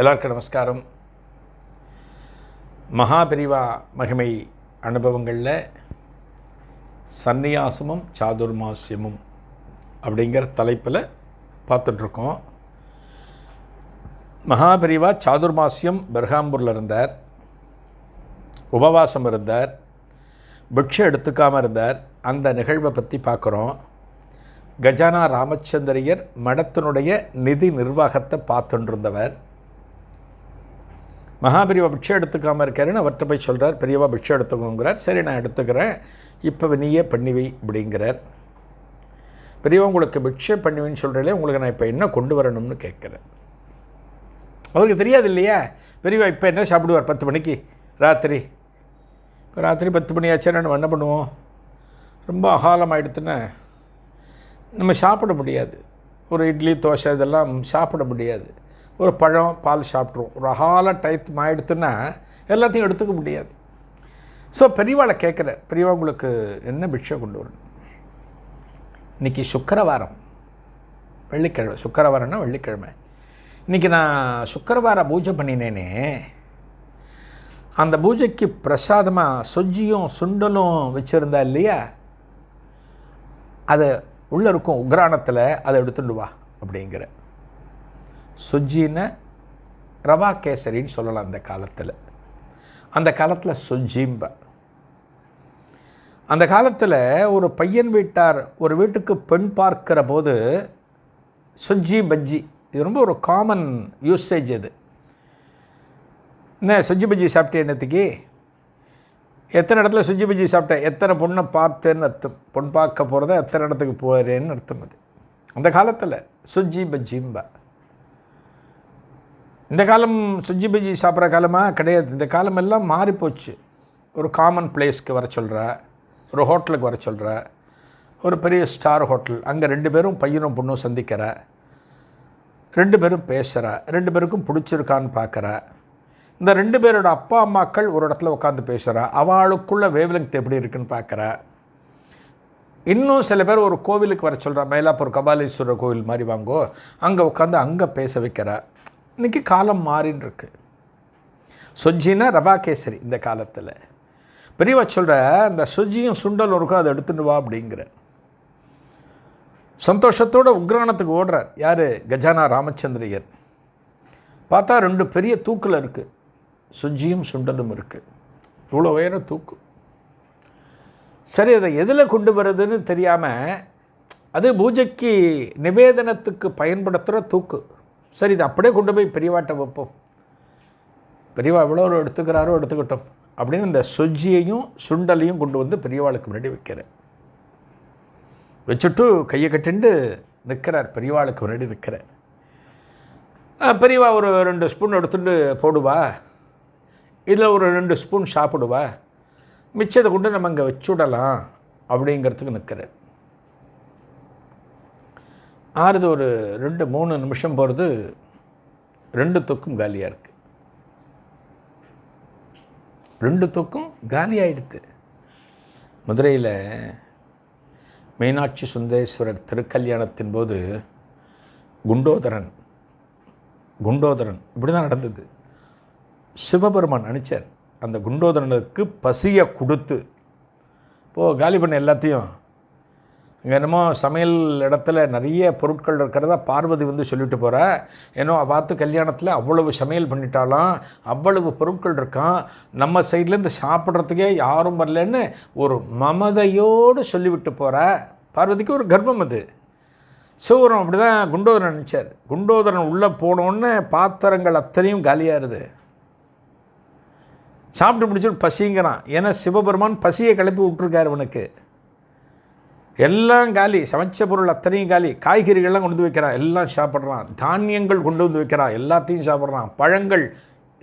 எல்லாருக்கும் நமஸ்காரம். மகாபெரிவா மகிமை அனுபவங்களில் சந்நியாசமும் சாதுர்மாசியமும் அப்படிங்கிற தலைப்பில் பார்த்துட்ருக்கோம். மகாபெரிவா சாதுர்மாசியம் பெர்காம்பூரில் இருந்தார். உபவாசம் இருந்தார். பிக்ஷை எடுத்துக்காமல் இருந்தார். அந்த நிகழ்வை பற்றி பார்க்குறோம். கஜானா ராமச்சந்திரியர் மடத்தினுடைய நிதி நிர்வாகத்தை பார்த்துட்டு இருந்தவர் மகாபெரிவா பிக்ஷை எடுத்துக்காமல் இருக்காருன்னு அவர்கிட்ட போய் சொல்கிறார் பெரியவா பிக்ஷை எடுத்துக்கோங்கிறார். சரி நான் எடுத்துக்கிறேன். இப்போ நீயே பண்ணிவை அப்படிங்கிறார். பெரியவா உங்களுக்கு பிக்ஷை பண்ணுவேன்னு சொல்கிறீங்களே உங்களுக்கு நான் இப்போ என்ன கொண்டு வரணும்னு கேட்குறேன் அவருக்கு தெரியாது இல்லையா? பெரியவா இப்போ என்ன சாப்பிடுவார் பத்து மணிக்கு? ராத்திரி. இப்போ ராத்திரி பத்து மணி ஆச்சு நம்ம என்ன பண்ணுவோம்? ரொம்ப அகாலம் ஆகிடுத்துன்னா நம்ம சாப்பிட முடியாது. ஒரு இட்லி தோசை இதெல்லாம் சாப்பிட முடியாது. ஒரு பழம் பால் சாப்பிட்ருவோம் ஒரு அகால டயத்து ஆகிடுத்துன்னா எல்லாத்தையும் எடுத்துக்க முடியாது. ஸோ பெரியவாளை கேட்குற பெரியவா உங்களுக்கு என்ன பிக்ஷை கொண்டு வரணும்? இன்றைக்கி சுக்கரவாரம் வெள்ளிக்கிழமை சுக்கரவாரம்னா வெள்ளிக்கிழமை. இன்றைக்கி நான் சுக்கரவார பூஜை பண்ணினேனே அந்த பூஜைக்கு பிரசாதமாக சொஜ்ஜியும் சுண்டலும் வச்சுருந்தா இல்லையா? அது உள்ளே இருக்கும் உக்ராணத்தில் அதை எடுத்துட்டு வா அப்படிங்கிற. சுஜ்ஜின்னு ரவா கேசரின்னு சொல்லலாம் அந்த காலத்தில். அந்த காலத்தில் சொஜ்ஜிம்ப. அந்த காலத்தில் ஒரு பையன் வீட்டார் ஒரு வீட்டுக்கு பெண் பார்க்கிற போது சுஜ்ஜி பஜ்ஜி இது ரொம்ப ஒரு காமன் யூசேஜ் இது என்ன சுஜி பஜ்ஜி சாப்பிட்டே என்னத்துக்கு? எத்தனை இடத்துல சுஜி பஜ்ஜி சாப்பிட்டேன் எத்தனை பொண்ணை பார்த்தேன்னு அர்த்தம். பொன் பார்க்க போகிறத எத்தனை இடத்துக்கு போகிறேன்னு அர்த்தம் அது. அந்த காலத்தில் சுஜி பஜ்ஜிம்பா. இந்த காலம் சுஜி பஜ்ஜி சாப்பிட்ற காலமாக கிடையாது. இந்த காலம் எல்லாம் மாறிப்போச்சு. ஒரு காமன் பிளேஸ்க்கு வர சொல்கிற ஒரு ஹோட்டலுக்கு வர சொல்கிற ஒரு பெரிய ஸ்டார் ஹோட்டல் அங்கே ரெண்டு பேரும் பையனும் பொண்ணும் சந்திக்கிற ரெண்டு பேரும் பேசுகிற ரெண்டு பேருக்கும் பிடிச்சிருக்கான்னு பார்க்குற இந்த ரெண்டு பேரோட அப்பா அம்மாக்கள் ஒரு இடத்துல உட்காந்து பேசுகிற அவளுக்குள்ள வேவ்லெங்த் எப்படி இருக்குன்னு பார்க்குற. இன்னும் சில பேர் ஒரு கோவிலுக்கு வர சொல்கிற மயிலாப்பூர் கபாலீஸ்வரர் கோவில் மாதிரி வாங்கோ அங்கே உட்காந்து அங்கே பேச வைக்கிற. இன்றைக்கி காலம் மாறின்னு இருக்கு சொஜ்ஜினா ரவா கேசரி இந்த காலத்தில். பெரியவா சொல்கிற அந்த சுஜ்ஜியும் சுண்டலும் இருக்கும் அதை எடுத்துட்டு வா அப்படிங்கிற. சந்தோஷத்தோட உக்ரானத்துக்கு ஓடுறார். யார்? கஜானா ராமச்சந்திரியர். பார்த்தா ரெண்டு பெரிய தூக்கில் இருக்குது சுஜ்ஜியும் சுண்டலும் இருக்குது இவ்வளோ உயர தூக்கு. சரி அதை எதில் கொண்டு வர்றதுன்னு தெரியாமல் அது பூஜைக்கு நிவேதனத்துக்கு பயன்படுத்துகிற தூக்கு. சரி இது அப்படியே கொண்டு போய் பெரியவாட்டை வைப்போம். பெரியவா எவ்வளோ ஒரு எடுத்துக்கிறாரோ எடுத்துக்கிட்டோம். அப்படின்னு இந்த சொஜ்ஜியையும் சுண்டலையும் கொண்டு வந்து பெரியவாளுக்கு முன்னாடி வைக்கிறேன் வச்சுட்டு கையை கட்டிண்டு நிற்கிறார் பெரியவாளுக்கு முன்னாடி நிற்கிறார். பெரியவா ஒரு ரெண்டு ஸ்பூன் எடுத்துட்டு போடுவா. இதில் ஒரு ரெண்டு ஸ்பூன் சாப்பிடுவா. மிச்சத்தை கொண்டு நம்ம இங்கே வச்சுடலாம். அப்படிங்கிறதுக்கு நிற்கிறார். ஆறுது ஒரு ரெண்டு மூணு நிமிஷம் போகிறது ரெண்டு தொக்கும் காலியாக இருக்குது ரெண்டு தொக்கும் காலியாகிடுது மதுரையில் மீனாட்சி சுந்தரேஸ்வரர் திருக்கல்யாணத்தின் போது குண்டோதரன் குண்டோதரன் இப்படி தான் நடந்தது. சிவபெருமான் அனுச்சார் அந்த குண்டோதரனுக்கு பசியை கொடுத்து இப்போது காலி பண்ண எல்லாத்தையும் என்னமோ சமையல் இடத்துல நிறைய பொருட்கள் இருக்கிறதா பார்வதி வந்து சொல்லிட்டு போகிற ஏன்னோ பார்த்து கல்யாணத்தில் அவ்வளவு சமையல் பண்ணிட்டாலாம் அவ்வளவு பொருட்கள் இருக்கான் நம்ம சைட்லேருந்து சாப்பிட்றதுக்கே யாரும் வரலன்னு ஒரு மமதையோடு சொல்லிவிட்டு போகிற பார்வதிக்கு ஒரு கர்ப்பம் அது. சிவரம் அப்படி தான் குண்டோதரன் நினச்சார். குண்டோதரன் உள்ளே போனோன்னு பாத்திரங்கள் அத்தனையும் காலியாகுது சாப்பிட்டு பிடிச்சிட்டு பசிங்கிறான். ஏன்னா சிவபெருமான் பசியை கிளப்பி விட்டுருக்கார் அவனுக்கு எல்லாம் காலி சமைச்ச பொருள் அத்தனையும் காலி. காய்கறிகள்லாம் கொண்டு வந்து வைக்கிறான் எல்லாம் சாப்பிட்றான். தானியங்கள் கொண்டு வந்து வைக்கிறான் எல்லாத்தையும் சாப்பிட்றான். பழங்கள்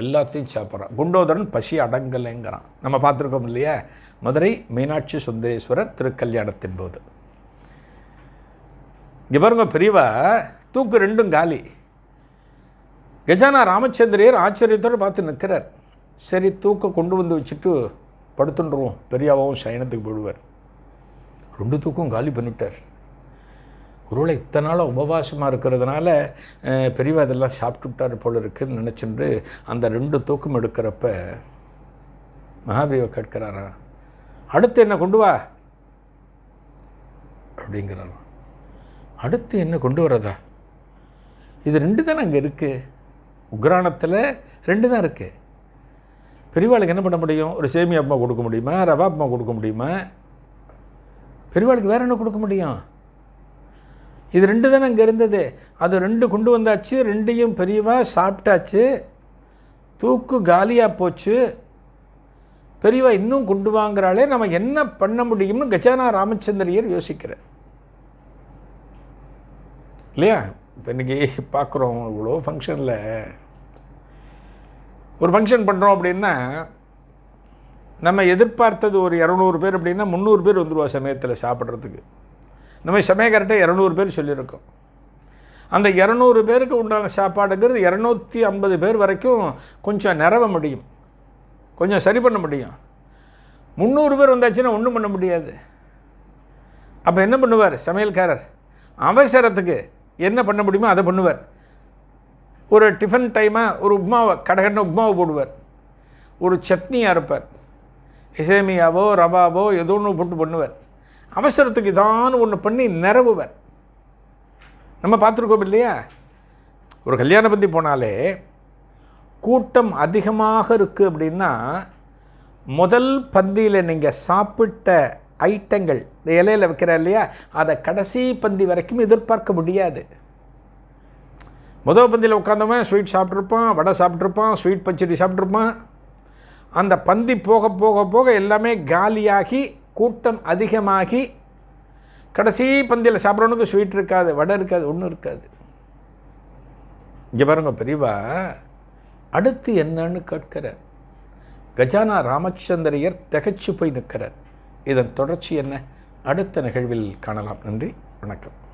எல்லாத்தையும் சாப்பிட்றான். குண்டோதரன் பசி அடங்கலைங்கிறான். நம்ம பார்த்துருக்கோம் இல்லையா? மதுரை மீனாட்சி சுந்தரேஸ்வரர் திருக்கல்யாணத்தின் போது. இங்கே பாருங்க பிரிவை தூக்கு ரெண்டும் காலி. கஜானா ராமச்சந்திரியர் ஆச்சரியத்தோடு பார்த்து நிற்கிறார். சரி தூக்க கொண்டு வந்து வச்சுட்டு படுத்துட்டுருவோம். பெரியாவும் சயனத்துக்கு போயிடுவார். ரெண்டு தூக்கம் காலி பண்ணிவிட்டார். ஒருவேளை இத்தனை நாளாக உபவாசமாக இருக்கிறதுனால பெரியவா இதெல்லாம் சாப்பிட்டு விட்டார் போல இருக்குன்னு நினச்சிட்டு அந்த ரெண்டு தூக்கம் எடுக்கிறப்ப மகாபெரிவா கேட்கிறாரா அடுத்து என்ன கொண்டு வா? அப்படிங்கிறாராம் அடுத்து என்ன கொண்டு வரதா? இது ரெண்டு தானே அங்கே இருக்குது உக்ரானத்தில் ரெண்டு தான் இருக்குது பெரியவாளுக்கு என்ன பண்ண முடியும்? ஒரு சேமியா அம்மா கொடுக்க முடியுமா? ரவா அம்மா கொடுக்க முடியுமா? பெரியவாளுக்கு வேறு என்ன கொடுக்க முடியும்? இது ரெண்டு தானே அங்கே இருந்தது. அது ரெண்டு கொண்டு வந்தாச்சு ரெண்டையும் பெரியவா சாப்பிட்டாச்சு தூக்கு காலியாக போச்சு. பெரியவா இன்னும் கொண்டு வாங்குறாளே நம்ம என்ன பண்ண முடியும்னு கஜானா ராமச்சந்திரியர் யோசிக்கிறார். இல்லையா? இப்போ இன்றைக்கி பார்க்குறோம் இவ்வளோ ஃபங்க்ஷனில் ஒரு ஃபங்க்ஷன் பண்ணுறோம் அப்படின்னா நம்ம எதிர்பார்த்தது ஒரு இரநூறு பேர் அப்படின்னா முந்நூறு பேர் வந்துடுவா சமயத்தில் சாப்பிட்றதுக்கு. நம்ம சமயக்கார்ட்டே இரநூறு பேர் சொல்லியிருக்கோம். அந்த இரநூறு பேருக்கு உண்டான சாப்பாடுங்கிறது இரநூத்தி ஐம்பது பேர் வரைக்கும் கொஞ்சம் நிறவ முடியும். கொஞ்சம் சரி பண்ண முடியும். முந்நூறு பேர் வந்தாச்சுன்னா ஒன்றும் பண்ண முடியாது. அப்போ என்ன பண்ணுவார்? சமையல்காரர் அவசரத்துக்கு என்ன பண்ண முடியுமோ அதை பண்ணுவார். ஒரு டிஃபன் டைமாக ஒரு உப்மாவை கடகடன உப்மாவை போடுவார். ஒரு சட்னி அரைப்பார் இசேமியாவோ ரவாவோ ஏதோ ஒன்று போட்டு பண்ணுவார். அவசரத்துக்கு இதான ஒன்று பண்ணி நிறவுவர் நம்ம பார்த்துருக்கோம் இல்லையா? ஒரு கல்யாண பந்தி போனாலே கூட்டம் அதிகமாக இருக்குது அப்படின்னா முதல் பந்தியில் நீங்கள் சாப்பிட்ட ஐட்டங்கள் இந்த இலையில் வைக்கிற இல்லையா? அதை கடைசி பந்தி வரைக்கும் எதிர்பார்க்க முடியாது. முதல் பந்தியில் உட்காந்தவன் ஸ்வீட் சாப்பிட்ருப்பான் வடை சாப்பிட்ருப்பான் ஸ்வீட் பச்சடி சாப்பிட்ருப்பான் அந்த பந்தி போக போக போக எல்லாமே காலியாகி கூட்டம் அதிகமாகி கடைசி பந்தியில் சாப்பிட்றவனுக்கு ஸ்வீட் இருக்காது வடை இருக்காது ஒன்றும் இருக்காது. இங்கே பாருங்க பெரியவா அடுத்து என்னன்னு கேட்கிறார். கஜானா ராமச்சந்திரையர் திகச்சு போய் நிற்கிறார். இதன் தொடர்ச்சி என்ன? அடுத்த நிகழ்வில் காணலாம். நன்றி வணக்கம்.